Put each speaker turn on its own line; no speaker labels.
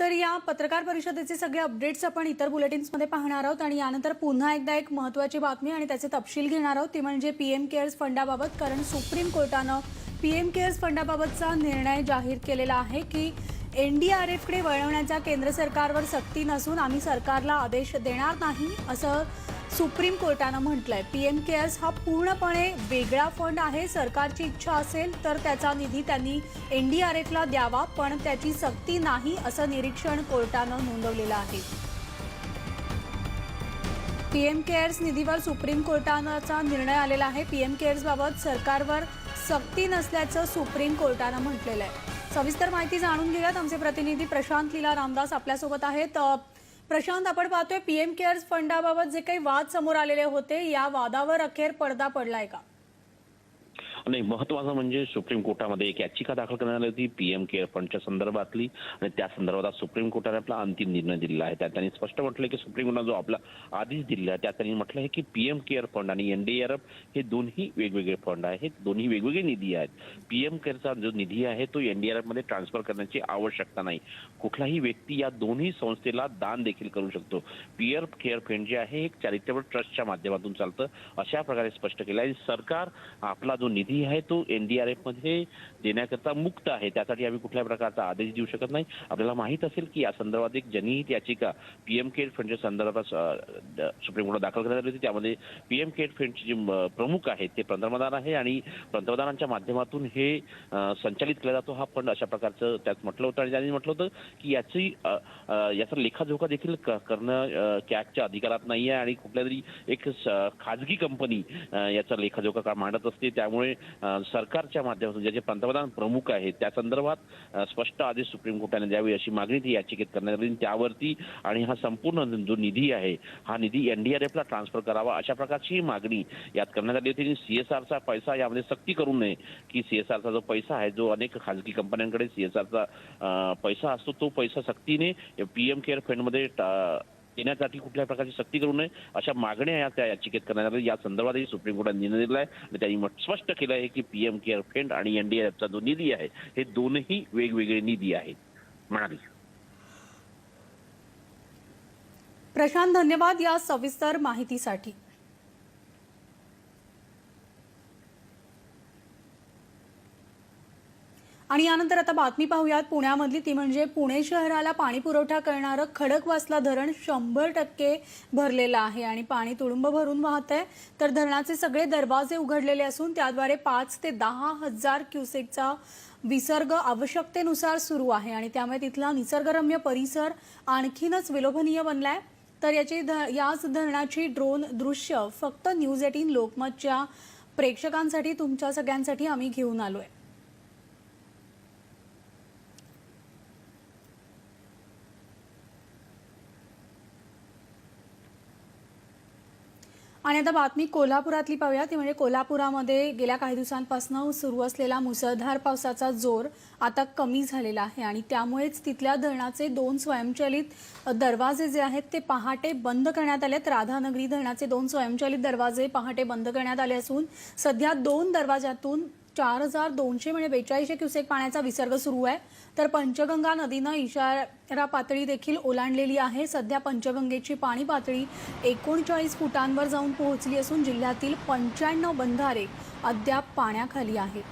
तर या पत्रकार परिषदेचे सगळे अपडेट्स आपण इतर बुलेटिन्समध्ये पाहणार आहोत आणि यानंतर पुन्हा एकदा एक महत्त्वाची बातमी आणि त्याचे तपशील घेणार आहोत. ती म्हणजे पी एम केअर्स फंडाबाबत कारण सुप्रीम कोर्टानं पी एम केअर्स फंडाबाबतचा निर्णय जाहीर केलेला आहे की एन डी आर एफकडे वळवण्याचा केंद्र सरकारवर सक्ती नसून आम्ही सरकारला आदेश देणार नाही असं सुप्रीम कोर्टानं म्हटलंय पीएम केअर्स हा पूर्णपणे वेगळा फंड आहे सरकारची इच्छा असेल तर त्याचा निधी त्यांनी एनडीआरएफला द्यावा पण त्याची सक्ती नाही असं निरीक्षण कोर्टानं नोंदवलेलं आहे. पीएम केअर्स निधीवर सुप्रीम कोर्टाचा निर्णय आलेला आहे. पीएम केअर्स बाबत सरकारवर सक्ती नसल्याचं सुप्रीम कोर्टानं म्हटलेलं आहे. सविस्तर माहिती जाणून घेऊयात. आमचे प्रतिनिधी प्रशांत लीला रामदास आपल्यासोबत आहेत. प्रशांत आपण पाहतोय पीएम केअर्स फंडाबाबत जे काही वाद समोर आलेले होते या वादावर अखेर पडदा पडलाय का?
नाही महत्वाचं म्हणजे सुप्रीम कोर्टामध्ये एक याचिका दाखल करण्यात आली होती पीएम केअर फंडच्या संदर्भातली. आणि त्या संदर्भात आज सुप्रीम कोर्टाने आपला अंतिम निर्णय दिलेला आहे. त्यात त्यांनी स्पष्ट म्हटलं की सुप्रीम कोर्टाने जो आपला आदेश दिलेला आहे त्यात त्यांनी म्हटलं आहे की पीएम केअर फंड आणि एनडीआरएफ हे दोन्ही वेगवेगळे फंड आहेत दोन्ही वेगवेगळे निधी आहेत. पीएम केअरचा जो निधी आहे तो एनडीआरएफमध्ये ट्रान्सफर करण्याची आवश्यकता नाही. कुठलाही व्यक्ती या दोन्ही संस्थेला दान देखील करू शकतो. पीएम केअर फंड जे आहे एक चॅरिटेबल ट्रस्टच्या माध्यमातून चालतं अशा प्रकारे स्पष्ट केलं आहे. सरकार आपला जो निधी आहे तो एनडीआरएफमध्ये देण्याकरता मुक्त आहे. त्यासाठी आम्ही कुठल्याही प्रकारचा आदेश देऊ शकत नाही. आपल्याला माहीत असेल की या संदर्भात एक जनहित याचिका पीएम केअर फंडच्या संदर्भात सुप्रीम कोर्टात दाखल करण्यात आली होती. त्यामध्ये पीएम केअर फंडचे जे प्रमुख आहेत ते पंतप्रधान आहे आणि पंतप्रधानांच्या माध्यमातून हे संचालित केला जातो हा फंड अशा प्रकारचं त्यात म्हटलं होतं आणि त्यांनी म्हटलं होतं की याची याचा लेखाजोखा देखील क- करणं कॅगच्या अधिकारात नाही आहे आणि कुठल्या तरी एक खाजगी कंपनी याचा लेखाजोखा का मांडत असते. त्यामुळे सरकारच्या माध्यमातून ज्याचे पंतप्रधान प्रमुख आहेत त्या संदर्भात स्पष्ट आदेश सुप्रीम कोर्टाने द्यावी अशी मागणी ती याचिकेत करण्यात आली. त्यावरती आणि हा संपूर्ण जो निधी आहे हा निधी एनडीआरएफला ट्रान्सफर करावा अशा प्रकारची मागणी यात करण्यात आली होती. सीएसआरचा पैसा यामध्ये सक्ती करू नये की सीएसआरचा जो पैसा आहे जो अनेक खाजगी कंपन्यांकडे सीएसआरचा पैसा असतो तो पैसा सक्तीने पीएम केअर फंडमध्ये देण्यासाठी कुठल्या प्रकारची सक्ती करू नये अशा मागण्या या त्या याचिकेत करण्यात आल्या. या संदर्भातही सुप्रीम कोर्टाने निर्णय दिला आहे आणि त्यांनी स्पष्ट केलं आहे की पीएम केअर फंड आणि एनडीआरएफचा जो निधी आहे हे दोनही वेगवेगळे निधी आहेत. म्हणाली.
प्रशांत धन्यवाद या सविस्तर माहितीसाठी. आणि यानंतर आता बातमी पाहूयात. पुण्यामधली ती म्हणजे पुणे शहराला पाणी पुरवठा करणारं खडकवासला धरण शंभर टक्के भरलेलं आहे आणि पाणी तुडुंब भरून वाहत आहे. तर धरणाचे सगळे दरवाजे उघडलेले असून त्याद्वारे पाच ते दहा हजार क्युसेकचा विसर्ग आवश्यकतेनुसार सुरू आहे आणि त्यामुळे तिथला निसर्गरम्य परिसर आणखीनच विलोभनीय बनलाय. तर याची ध याच धरणाची ड्रोन दृश्य फक्त न्यूज एटीन लोकमतच्या प्रेक्षकांसाठी तुमच्या सगळ्यांसाठी आम्ही घेऊन आलोय. आणि आता बातमी कोल्हापुरातली पाहूया. ती म्हणजे कोल्हापुरामध्ये गेल्या काही दिवसांपासून सुरू असलेला मुसळधार पावसाचा जोर आता कमी झालेला आहे आणि त्यामुळेच तिथल्या धरणाचे दोन स्वयंचलित दरवाजे जे आहेत ते पहाटे बंद करण्यात आले आहेत. राधानगरी धरणाचे दोन स्वयंचलित दरवाजे पहाटे बंद करण्यात आले असून सध्या दोन दरवाज्यातून चार हजार दोनशे म्हणजे बेचाळीसशे क्युसेक पाण्याचा विसर्ग सुरू आहे. तर पंचगंगा नदीनं इशारा पातळी देखील ओलांडलेली आहे. सध्या पंचगंगेची पाणी पातळी एकोणचाळीस फुटांवर जाऊन पोहोचली असून जिल्ह्यातील पंच्याण्णव बंधारे अद्याप पाण्याखाली आहेत.